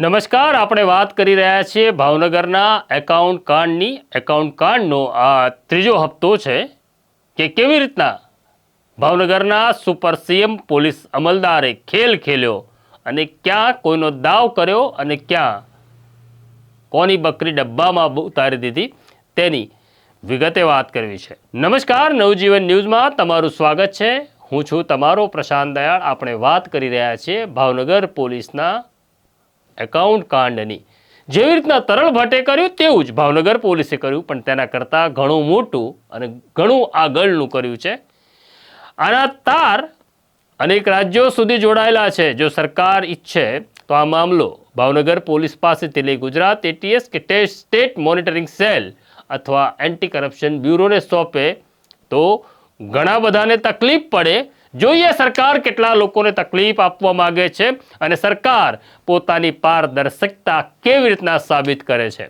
નમસ્કાર, આપણે વાત કરી રહ્યા છીએ ભાવનગરના એકાઉન્ટ કાર્ડની એકાઉન્ટ કાર્ડનો આ ત્રીજો હપ્તો છે કે કેવી રીતના ભાવનગરના સુપર સીએમ પોલીસ અમલદારે ખેલ ખેલ્યો અને ક્યાં કોઈનો દાવ કર્યો અને ક્યાં કોની બકરી ડબ્બામાં ઉતારી દીધી તેની વિગતે વાત કરવી છે. નમસ્કાર, નવજીવન ન્યૂઝમાં તમારું સ્વાગત છે. હું છું તમારો પ્રશાંત દયાળ. આપણે વાત કરી રહ્યા છીએ ભાવનગર પોલીસના એકાઉન્ટ કાંડની. જેવી રીતના તરલ ભટ્ટે કર્યું તેવું જ ભાવનગર પોલીસે કર્યું, પણ તેના કરતાં ઘણું મોટું અને ઘણું આગળનું કર્યું છે. આના તાર અનેક રાજ્યો સુધી જોડાયેલા છે. જો સરકાર ઈચ્છે તો આ મામલો ભાવનગર પોલીસ પાસેથી લઈ ગુજરાત એટીએસ કે સ્ટેટ મોનિટરિંગ સેલ અથવા એન્ટી કરપ્શન બ્યુરોને સોંપે તો ઘણા બધાને તકલીફ પડે જોઈએ સરકાર કેટલા લોકોને તકલીફ આપવા માંગે છે અને સરકાર પોતાની પારદર્શકતા કેવી રીતના સાબિત કરે છે.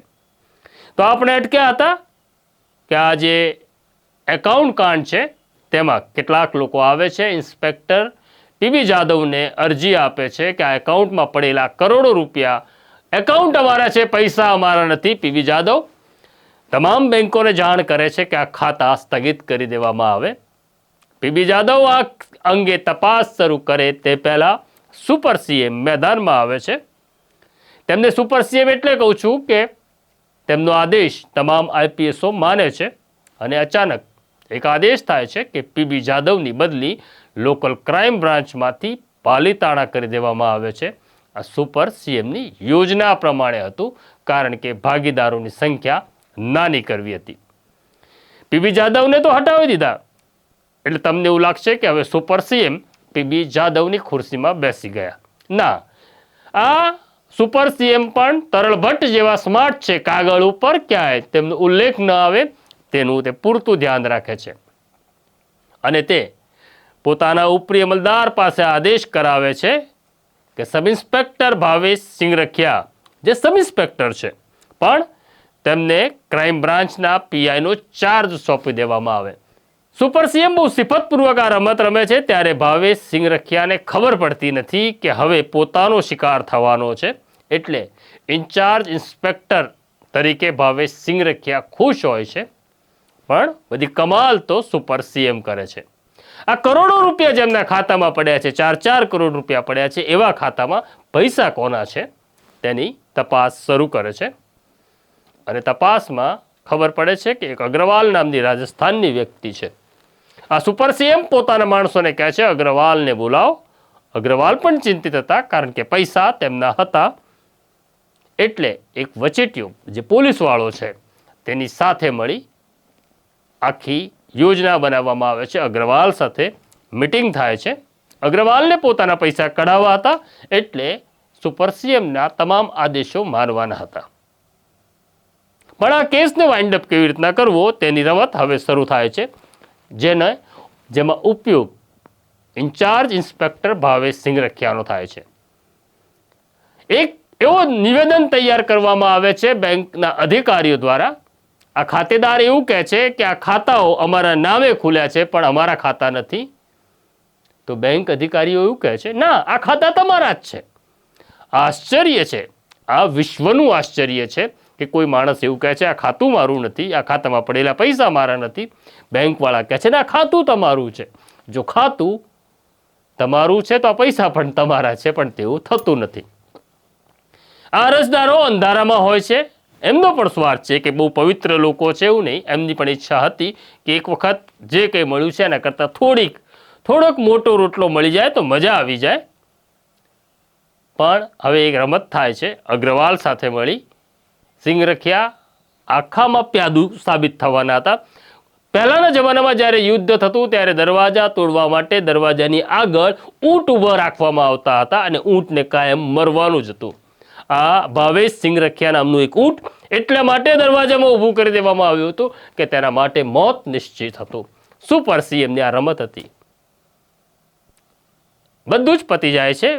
તો આપણે અટક્યા હતા કે આ જે એકાઉન્ટ કાંડ છે તેમાં કેટલાક લોકો આવે છે. ઇન્સ્પેક્ટર પીબી જાદવને અરજી આપે છે કે આ એકાઉન્ટમાં પડેલા કરોડો રૂપિયા એકાઉન્ટ અમારા છે, પૈસા અમારા નથી. પીબી જાદવ તમામ બેંકોને જાણ કરે છે કે આ ખાતા સ્થગિત કરી દેવામાં આવે. પીબી જાદવ આ અંગે તપાસ શરૂ કરે તે પહેલાં સુપર સીએમ મેદાનમાં આવે છે. તેમને સુપર સીએમ એટલે કહું છું કે તેમનો આદેશ તમામ આઈપીએસઓ માને છે અને અચાનક એક આદેશ થાય છે કે પીબી જાદવની બદલી લોકલ ક્રાઇમ બ્રાન્ચમાંથી પાલીતાણા કરી દેવામાં આવે છે. આ સુપર સીએમની યોજના પ્રમાણે હતું કારણ કે ભાગીદારોની સંખ્યા નાની કરવી હતી. પીબી જાદવને તો હટાવી દીધા. એટલે તમને એવું લાગશે કે હવે સુપર સીએમ પીબી જાદવની ખુરશીમાં બેસી ગયા. ના. આ સુપર સીએમ પણ તરલ ભટ્ટ જેવા સ્માર્ટ છે, કાગળ ઉપર ક્યાંય તેમનો ઉલ્લેખ ન આવે તેનું તે પૂરતું ધ્યાન રાખે છે. અને તે પોતાના ઉપરી અમલદાર પાસે આદેશ કરાવે છે કે સબ ઇન્સ્પેક્ટર ભાવેશ સિંગરખિયા જે સબ ઇન્સ્પેક્ટર છે, પણ તેમને ક્રાઇમ બ્રાન્ચના પીઆઈનો ચાર્જ સોંપી દેવામાં આવે. સુપર સીએમ બહુ સિફતપૂર્વક આ રમત રમે છે, ત્યારે ભાવેશ સિંગરખિયાને ખબર પડતી નથી કે હવે પોતાનો શિકાર થવાનો છે. એટલે ઇન્ચાર્જ ઇન્સ્પેક્ટર તરીકે ભાવેશ સિંગરખિયા ખુશ હોય છે. પણ બધી કમાલ તો સુપર સીએમ કરે છે. આ કરોડો રૂપિયા જેમના ખાતામાં પડ્યા છે, ચાર ચાર કરોડ રૂપિયા પડ્યા છે, એવા ખાતામાં પૈસા કોના છે? તેની તપાસ શરૂ કરે છે. અને તપાસમાં ખબર પડે છે કે એક અગ્રવાલ નામની રાજસ્થાનની વ્યક્તિ છે. આ સુપર સીએમ પોતાના માણસોને કહે છે, અગ્રવાલને બોલાવો. અગ્રવાલ પણ ચિંતિત હતા, કારણ કે પૈસા તેમના હતા. એટલે એક વચેટિયો, જે પોલીસવાળો છે, તેની સાથે મળી આખી યોજના બનાવવામાં આવે છે. અગ્રવાલ સાથે મિટિંગ થાય છે. અગ્રવાલને પોતાના પૈસા કઢાવવા હતા, એટલે સુપર સીએમના તમામ આદેશો મારવાના હતા. પણ આ કેસને વાઇન્ડ અપ કેવી રીતના કરવો, તેની રમત હવે શરૂ થાય છે. જેને જેમાં ઉપયોગ ઇન્ચાર્જ ઇન્સ્પેક્ટર ભાવેશ સિંઘ રખિયાનો થાય છે. એક એવો નિવેદન તૈયાર કરવામાં આવે છે બેંકના અધિકારીઓ દ્વારા. આ ખાતેદાર એવું કહે છે કે આ ખાતાઓ અમારા નામે ખુલ્યા છે, પણ અમારા ખાતા નથી. તો બેંક અધિકારીઓ એવું કહે છે, ના, આ ખાતા તમારા જ છે. આશ્ચર્ય છે. આ વિશ્વનું આશ્ચર્ય છે. કે કોઈ માણસ એવું કહે છે, આ ખાતું મારું નથી, આ ખાતામાં પડેલા પૈસા મારા નથી. બેંકવાળા કહે છે, ને આ ખાતું તમારું છે. જો ખાતું તમારું છે તો આ પૈસા પણ તમારા છે, પણ તેવું થતું નથી. આ અરજદારો અંધારામાં હોય છે, એમનો પણ સ્વાર્થ છે કે બહુ પવિત્ર લોકો છે એવું નહીં, એમની પણ ઈચ્છા હતી કે એક વખત જે કંઈ મળ્યું છે એના કરતાં થોડીક, થોડોક મોટો રોટલો મળી જાય તો મજા આવી જાય. પણ હવે એક રમત થાય છે, અગ્રવાલ સાથે મળી સિંહ રખ્યા આખામાં પ્યાદુ સાબિત થવાના હતા. પહેલાંના જમાનામાં જ્યારે યુદ્ધ થતું ત્યારે દરવાજા તોડવા માટે દરવાજાની આગળ ઊંટ ઊભા રાખવામાં આવતા હતા અને ઊંટને કાયમ મરવાનું જ હતું. આ ભાવેશ સિંહ રખિયા નામનું એક ઊંટ એટલા માટે દરવાજામાં ઊભું કરી દેવામાં આવ્યું હતું કે તેના માટે મોત નિશ્ચિત હતું. સુપર સીએમની આ રમત હતી? બધું જ પતી જાય છે.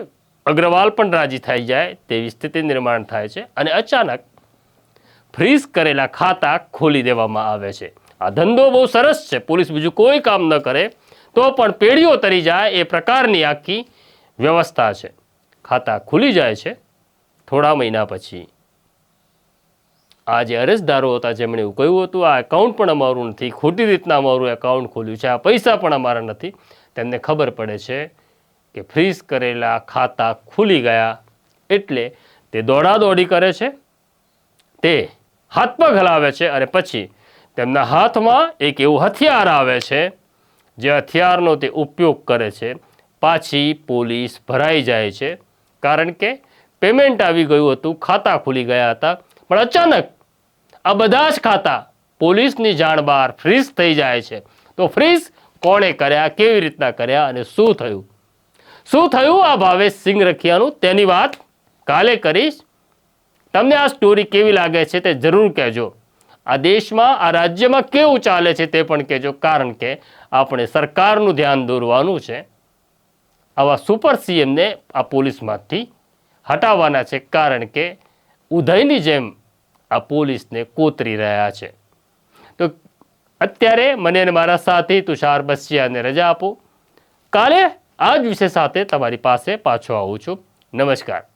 અગ્રવાલ પણ રાજી થઈ જાય તેવી સ્થિતિ નિર્માણ થાય છે અને અચાનક ફ્રીઝ કરેલા ખાતા ખોલી દેવામાં આવે છે. આ ધંધો બહુ સરસ છે. પોલીસ બીજું કોઈ કામ ન કરે, તો પણ પેઢીઓ તરી જાય એ પ્રકારની આખી વ્યવસ્થા છે. ખાતા ખુલી જાય છે થોડા મહિના પછી. આ જે અરજદારો હતા, જેમણે એવું કહ્યું હતું, આ એકાઉન્ટ પણ અમારું નથી, ખોટી રીતના અમારું એકાઉન્ટ ખોલ્યું છે, આ પૈસા પણ અમારા નથી. તેમને ખબર પડે છે કે ફ્રીઝ કરેલા ખાતા ખુલી ગયા એટલે તે દોડાદોડી કરે છે. તે હાથ ઘલાવે છે અને પછી તેમના હાથમાં એક એવું હથિયાર આવે છે, જે હથિયારનો તે ઉપયોગ કરે છે. પાછી પોલીસ ભરાઈ જાય છે, કારણ કે પેમેન્ટ આવી ગયું હતું, ખાતા ખુલી ગયા હતા. પણ અચાનક આ બધા જ ખાતા પોલીસની જાણ બહાર ફ્રીઝ થઈ જાય છે. તો ફ્રીઝ કોણે કર્યા, કેવી રીતના કર્યા અને શું થયું? શું થયું? આ ભાવેશ સિંગ રખિયાનું તેની વાત કાલે કરીશ. તમને આ સ્ટોરી કેવી લાગે છે તે જરૂર કહેજો. આ દેશમાં, આ રાજ્યમાં કેવું ચાલે છે તે પણ કહેજો, કારણ કે આપણે સરકારનું ધ્યાન દોરવાનું છે. આવા સુપર સીએમને આ પોલીસમાંથી હટાવવાના છે, કારણ કે ઉદયની જેમ આ પોલીસને કોતરી રહ્યા છે. તો અત્યારે મને અને મારા સાથી તુષાર બસિયાને રજા આપો. કાલે આ જ વિષય સાથે તમારી પાસે પાછો આવું છું. નમસ્કાર.